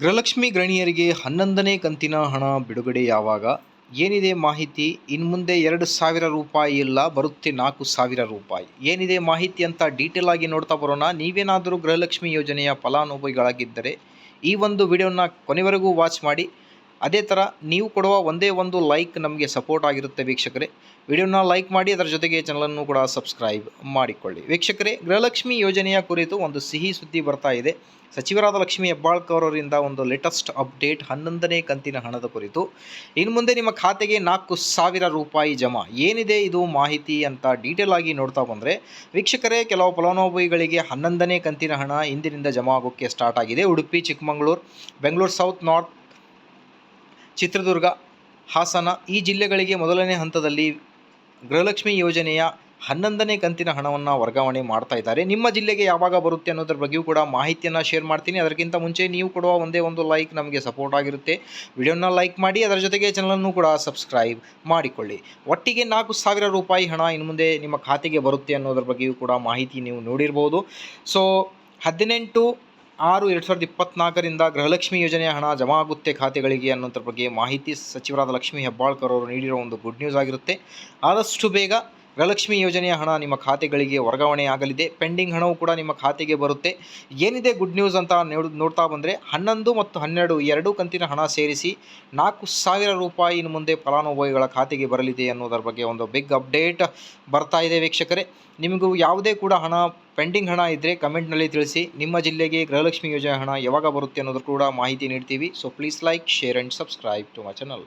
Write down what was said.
ಗೃಹಲಕ್ಷ್ಮಿ ಗೃಹಿಣಿಯರಿಗೆ ಹನ್ನೊಂದನೇ ಕಂತಿನ ಹಣ ಬಿಡುಗಡೆ ಯಾವಾಗ? ಏನಿದೆ ಮಾಹಿತಿ? ಇನ್ನು ಮುಂದೆ ಎರಡು ಸಾವಿರ ರೂಪಾಯಿ ಇಲ್ಲ, ಬರುತ್ತೆ ನಾಲ್ಕು ಸಾವಿರ ರೂಪಾಯಿ. ಏನಿದೆ ಮಾಹಿತಿ ಅಂತ ಡೀಟೇಲ್ ಆಗಿ ನೋಡ್ತಾ ಬರೋಣ. ನೀವೇನಾದರೂ ಗೃಹಲಕ್ಷ್ಮಿ ಯೋಜನೆಯ ಫಲಾನುಭವಿಗಳಾಗಿದ್ದರೆ ಈ ಒಂದು ವಿಡಿಯೋನ ಕೊನೆವರೆಗೂ ವಾಚ್ ಮಾಡಿ. ಅದೇ ಥರ ನೀವು ಕೊಡುವ ಒಂದೇ ಒಂದು ಲೈಕ್ ನಮಗೆ ಸಪೋರ್ಟ್ ಆಗಿರುತ್ತೆ ವೀಕ್ಷಕರೇ. ವಿಡಿಯೋನ ಲೈಕ್ ಮಾಡಿ, ಅದರ ಜೊತೆಗೆ ಚಾನಲನ್ನು ಕೂಡ ಸಬ್ಸ್ಕ್ರೈಬ್ ಮಾಡಿಕೊಳ್ಳಿ. ವೀಕ್ಷಕರೇ, ಗೃಹಲಕ್ಷ್ಮಿ ಯೋಜನೆಯ ಕುರಿತು ಒಂದು ಸಿಹಿ ಸುದ್ದಿ ಬರ್ತಾ ಇದೆ. ಸಚಿವರಾದ ಲಕ್ಷ್ಮಿ ಹೆಬ್ಬಾಳ್ಕರ್ ಅವರಿಂದ ಒಂದು ಲೇಟೆಸ್ಟ್ ಅಪ್ಡೇಟ್ ಹನ್ನೊಂದನೇ ಕಂತಿನ ಹಣದ ಕುರಿತು. ಇನ್ನು ಮುಂದೆ ನಿಮ್ಮ ಖಾತೆಗೆ ನಾಲ್ಕು ಸಾವಿರ ರೂಪಾಯಿ ಜಮಾ. ಏನಿದೆ ಇದು ಮಾಹಿತಿ ಅಂತ ಡೀಟೇಲ್ ಆಗಿ ನೋಡ್ತಾ ಬಂದರೆ, ವೀಕ್ಷಕರೇ, ಕೆಲವು ಫಲಾನುಭವಿಗಳಿಗೆ ಹನ್ನೊಂದನೇ ಕಂತಿನ ಹಣ ಇಂದಿನಿಂದ ಜಮಾ ಆಗೋಕ್ಕೆ ಸ್ಟಾರ್ಟ್ ಆಗಿದೆ. ಉಡುಪಿ, ಚಿಕ್ಕಮಗಳೂರು, ಬೆಂಗಳೂರು ಸೌತ್ ನಾರ್ತ್ ಚಿತ್ರದುರ್ಗ, ಹಾಸನ ಈ ಜಿಲ್ಲೆಗಳಿಗೆ ಮೊದಲನೇ ಹಂತದಲ್ಲಿ ಗೃಹಲಕ್ಷ್ಮಿ ಯೋಜನೆಯ ಹನ್ನೊಂದನೇ ಕಂತಿನ ಹಣವನ್ನು ವರ್ಗಾವಣೆ ಮಾಡ್ತಾ ಇದ್ದಾರೆ. ನಿಮ್ಮ ಜಿಲ್ಲೆಗೆ ಯಾವಾಗ ಬರುತ್ತೆ ಅನ್ನೋದ್ರ ಬಗ್ಗೆಯೂ ಕೂಡ ಮಾಹಿತಿಯನ್ನು ಶೇರ್ ಮಾಡ್ತೀನಿ. ಅದಕ್ಕಿಂತ ಮುಂಚೆ ನೀವು ಕೊಡುವ ಒಂದೇ ಒಂದು ಲೈಕ್ ನಮಗೆ ಸಪೋರ್ಟ್ ಆಗಿರುತ್ತೆ. ವಿಡಿಯೋನ ಲೈಕ್ ಮಾಡಿ, ಅದರ ಜೊತೆಗೆ ಚಾನಲನ್ನು ಕೂಡ ಸಬ್ಸ್ಕ್ರೈಬ್ ಮಾಡಿಕೊಳ್ಳಿ. ಒಟ್ಟಿಗೆ ನಾಲ್ಕು ಸಾವಿರ ರೂಪಾಯಿ ಹಣ ಇನ್ನು ಮುಂದೆ ನಿಮ್ಮ ಖಾತೆಗೆ ಬರುತ್ತೆ ಅನ್ನೋದ್ರ ಬಗ್ಗೆಯೂ ಕೂಡ ಮಾಹಿತಿ ನೀವು ನೋಡಿರ್ಬೋದು. ಸೊ ಹದಿನೆಂಟು ಆರು ಎರಡು ಸಾವಿರದ ಇಪ್ಪತ್ನಾಲ್ಕರಿಂದ ಗೃಹಲಕ್ಷ್ಮಿ ಯೋಜನೆಯ ಹಣ ಜಮಾ ಆಗುತ್ತೆ ಖಾತೆಗಳಿಗೆ ಅನ್ನೋದ್ರ ಬಗ್ಗೆ ಮಾಹಿತಿ ಸಚಿವರಾದ ಲಕ್ಷ್ಮೀ ಹೆಬ್ಬಾಳ್ಕರ್ ಅವರು ನೀಡಿರೋ ಒಂದು ಗುಡ್ ನ್ಯೂಸ್ ಆಗಿರುತ್ತೆ. ಆದಷ್ಟು ಬೇಗ ಗೃಹಲಕ್ಷ್ಮಿ ಯೋಜನೆಯ ಹಣ ನಿಮ್ಮ ಖಾತೆಗಳಿಗೆ ವರ್ಗಾವಣೆ ಆಗಲಿದೆ. ಪೆಂಡಿಂಗ್ ಹಣವು ಕೂಡ ನಿಮ್ಮ ಖಾತೆಗೆ ಬರುತ್ತೆ. ಏನಿದೆ ಗುಡ್ ನ್ಯೂಸ್ ಅಂತ ನೋಡ್, ನೋಡ್ತಾ ಬಂದರೆ ಹನ್ನೊಂದು ಮತ್ತು ಹನ್ನೆರಡು ಎರಡೂ ಕಂತಿನ ಹಣ ಸೇರಿಸಿ ನಾಲ್ಕು ಸಾವಿರ ರೂಪಾಯಿ ಇನ್ನು ಮುಂದೆ ಫಲಾನುಭವಿಗಳ ಖಾತೆಗೆ ಬರಲಿದೆ ಅನ್ನೋದರ ಬಗ್ಗೆ ಒಂದು ಬಿಗ್ ಅಪ್ಡೇಟ್ ಬರ್ತಾ ಇದೆ ವೀಕ್ಷಕರೇ. ನಿಮಗೂ ಯಾವುದೇ ಕೂಡ ಹಣ ಪೆಂಡಿಂಗ್ ಹಣ ಇದ್ದರೆ ಕಮೆಂಟ್ನಲ್ಲಿ ತಿಳಿಸಿ. ನಿಮ್ಮ ಜಿಲ್ಲೆಗೆ ಗೃಹಲಕ್ಷ್ಮಿ ಯೋಜನೆ ಹಣ ಯಾವಾಗ ಬರುತ್ತೆ ಅನ್ನೋದು ಕೂಡ ಮಾಹಿತಿ ನೀಡ್ತೀವಿ. So please like share and subscribe to my channel